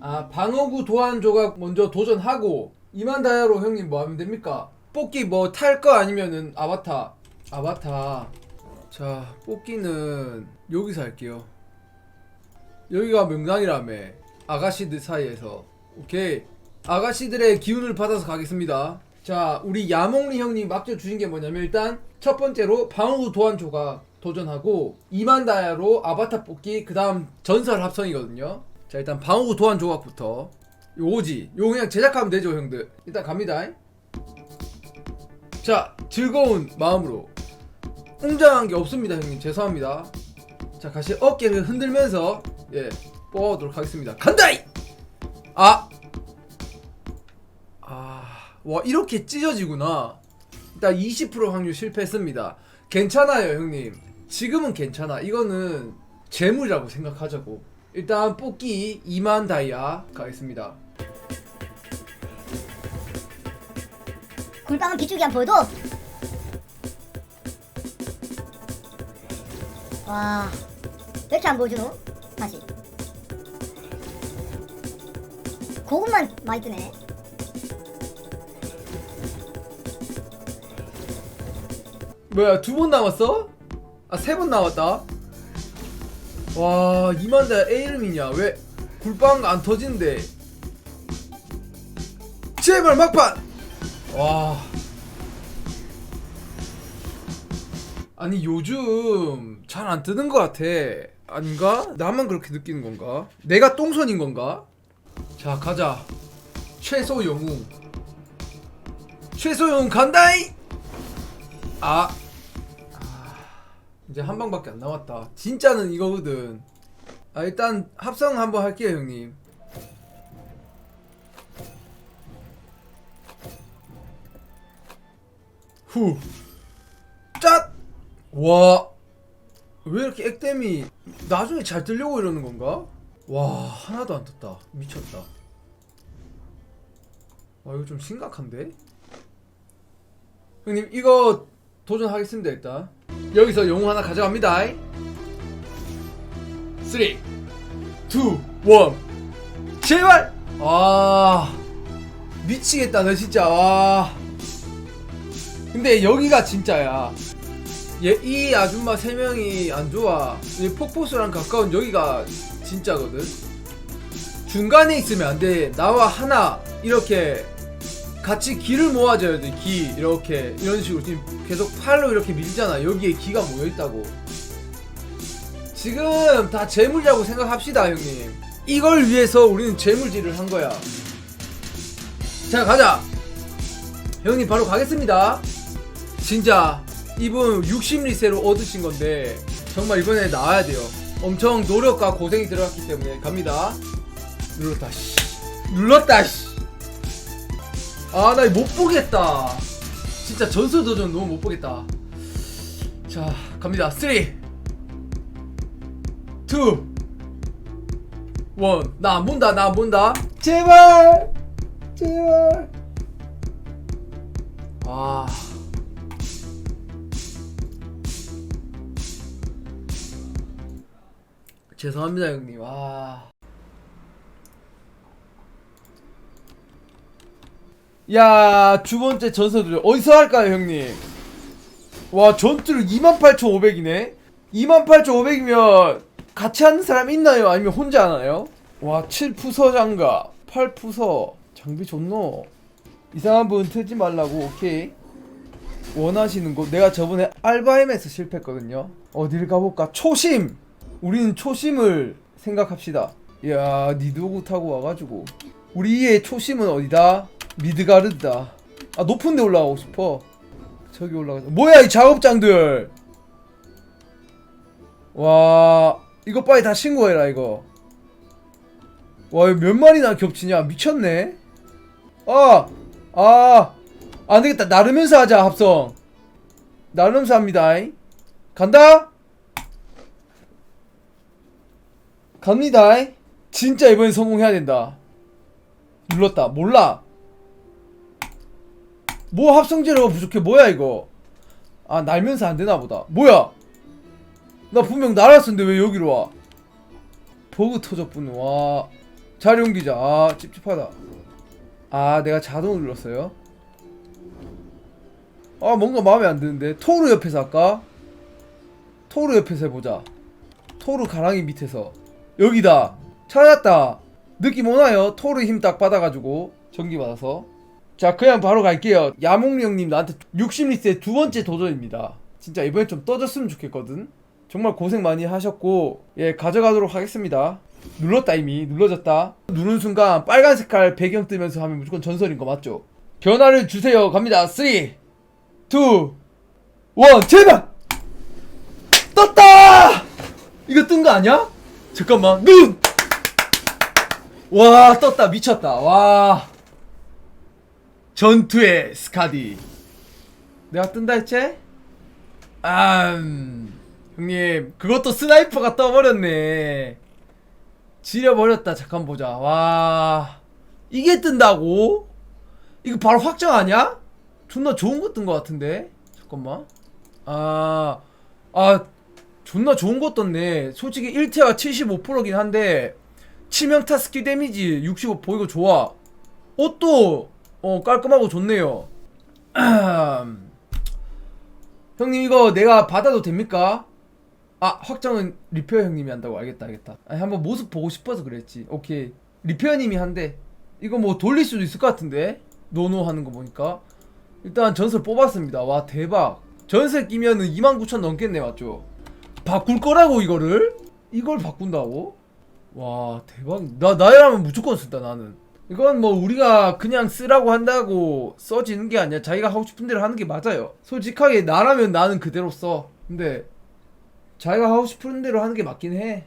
아 방어구 도안 조각 먼저 도전하고 2만 다이아로 형님 뭐 하면 됩니까? 뽑기 뭐 탈 거 아니면은 아바타. 아바타. 자 뽑기는 여기서 할게요. 여기가 명당이라며 아가씨들 사이에서. 오케이. 아가씨들의 기운을 받아서 가겠습니다. 자 우리 야몽리 형님 맡겨 주신 게 뭐냐면 일단 첫 번째로 방어구 도안 조각 도전하고 2만 다이아로 아바타 뽑기 그 다음 전설 합성이거든요 자 일단 방어구 도안 조각부터. 요거지. 요거 그냥 제작하면 되죠 형들. 일단 갑니다. 자 즐거운 마음으로. 웅장한 게 없습니다 형님. 죄송합니다. 자 같이 어깨를 흔들면서 예 뽑아보도록 하겠습니다. 간다이! 아! 아 와 이렇게 찢어지구나. 일단 20% 확률 실패했습니다. 괜찮아요 형님. 지금은 괜찮아. 이거는 재물이라고 생각하자고 일단 뽑기 2만 다이아 가겠습니다 굴빵은 비추기 안 보여도 와, 왜 이렇게 안 보여주노? 다시. 고급만 많이 뜨네. 뭐야 두 번 남았어? 아 세 번 남았다 와 2만 다이아 A 이름이냐 왜 굴빵 안 터지는데 제발 막판 와 아니 요즘 잘 안 뜨는 것 같아 아닌가? 나만 그렇게 느끼는 건가? 내가 똥손인 건가? 자 가자 최소 영웅 최소 영웅 간다이 아. 아, 이제 한 방밖에 안 남았다. 진짜는 이거거든. 아 일단 합성 한번 할게요 형님. 후. 짠. 와. 왜 이렇게 액땜이 나중에 잘 뜨려고 이러는 건가? 와 하나도 안 떴다. 미쳤다. 와 이거 좀 심각한데? 형님 이거 도전하겠습니다 일단. 여기서 영웅 하나 가져갑니다. 3 2 1 제발! 아 미치겠다 너 진짜. 와 근데 여기가 진짜야. 얘 이 아줌마 세 명이 안 좋아. 이 폭포수랑 가까운 여기가 진짜거든. 중간에 있으면 안돼. 나와 하나 이렇게 같이 기를 모아줘야 돼. 기 이렇게 이런 식으로 지금 계속 팔로 이렇게 밀잖아. 여기에 기가 모여 있다고. 지금 다 재물이라고 생각합시다, 형님. 이걸 위해서 우리는 재물질을 한 거야. 자, 가자. 형님 바로 가겠습니다. 진짜 이분 60리세로 얻으신 건데 정말 이번에 나와야 돼요. 엄청 노력과 고생이 들어갔기 때문에 갑니다. 눌렀다. 씨. 눌렀다. 씨. 아, 나 못 보겠다. 진짜 전설 도전 너무 못 보겠다. 자, 갑니다. 3, 2, 1. 나 안 본다, 나 안 본다. 제발! 제발! 아. 죄송합니다, 형님. 아. 야, 두 번째 전설들 어디서 할까요, 형님? 와, 전투를 28,500이네? 28,500이면 같이 하는 사람 있나요? 아니면 혼자 하나요? 와, 7푸서 장갑, 8푸서, 장비 좋노. 이상한 분 틀지 말라고, 오케이. 원하시는 곳, 내가 저번에 알바임에서 실패했거든요. 어딜 가볼까? 초심! 우리는 초심을 생각합시다. 야, 니도구 타고 와가지고. 우리의 초심은 어디다? 미드가르다. 아 높은 데 올라가고 싶어. 저기 올라가자. 뭐야 이 작업장들. 와 이거 빨리 다 신고해라 이거. 와 이거 몇 마리나 겹치냐 미쳤네. 아! 아! 안 되겠다 나르면서 하자 합성. 나르면서 합니다. 간다. 갑니다. 진짜 이번엔 성공해야 된다. 눌렀다. 몰라. 뭐 합성 재료가 부족해? 뭐야 이거? 아 날면서 안 되나 보다. 뭐야? 나 분명 날았었는데 왜 여기로 와? 버그 터졌군. 와. 자리 옮기자. 아 찝찝하다. 아 내가 자동으로 눌렀어요? 아 뭔가 마음에 안 드는데. 토르 옆에서 할까? 토르 옆에서 해보자. 토르 가랑이 밑에서. 여기다. 찾았다. 느낌 오나요? 토르 힘 딱 받아가지고 전기 받아서 자 그냥 바로 갈게요. 야몽 형님 나한테 60리스의 두 번째 도전입니다. 진짜 이번엔 좀 떠졌으면 좋겠거든. 정말 고생 많이 하셨고 예 가져가도록 하겠습니다. 눌렀다 이미. 눌러졌다. 누른 순간 빨간 색깔 배경 뜨면서 하면 무조건 전설인 거 맞죠? 변화를 주세요. 갑니다. 3 2 1 제발! 떴다! 이거 뜬 거 아니야? 잠깐만. 눈! 와 떴다. 미쳤다. 와 전투의 스카디 내가 뜬다 했지? 아 음, 형님 그것도 스나이퍼가 떠버렸네 지려버렸다 잠깐 보자 와 이게 뜬다고? 이거 바로 확정 아니야? 존나 좋은 거 뜬 거 같은데 잠깐만 아 아, 존나 좋은 거 떴네. 솔직히 1태가 75%긴 한데, 치명타 스킬 데미지 65 보이고 좋아. 옷도, 어, 깔끔하고 좋네요. 형님, 이거 내가 받아도 됩니까? 아, 확정은 리페어 형님이 한다고. 알겠다, 알겠다. 아니, 한번 모습 보고 싶어서 그랬지. 오케이. 리페어님이 한대. 이거 뭐 돌릴 수도 있을 것 같은데? 노노 하는 거 보니까. 일단 전설 뽑았습니다. 와, 대박. 전설 끼면은 29,000 넘겠네, 맞죠? 바꿀 거라고 이거를? 이걸 바꾼다고? 와 대박 나 나이라면 무조건 쓴다 나는 이건 뭐 우리가 그냥 쓰라고 한다고 써지는 게 아니야. 자기가 하고 싶은 대로 하는 게 맞아요. 솔직하게 나라면 나는 그대로 써. 근데 자기가 하고 싶은 대로 하는 게 맞긴 해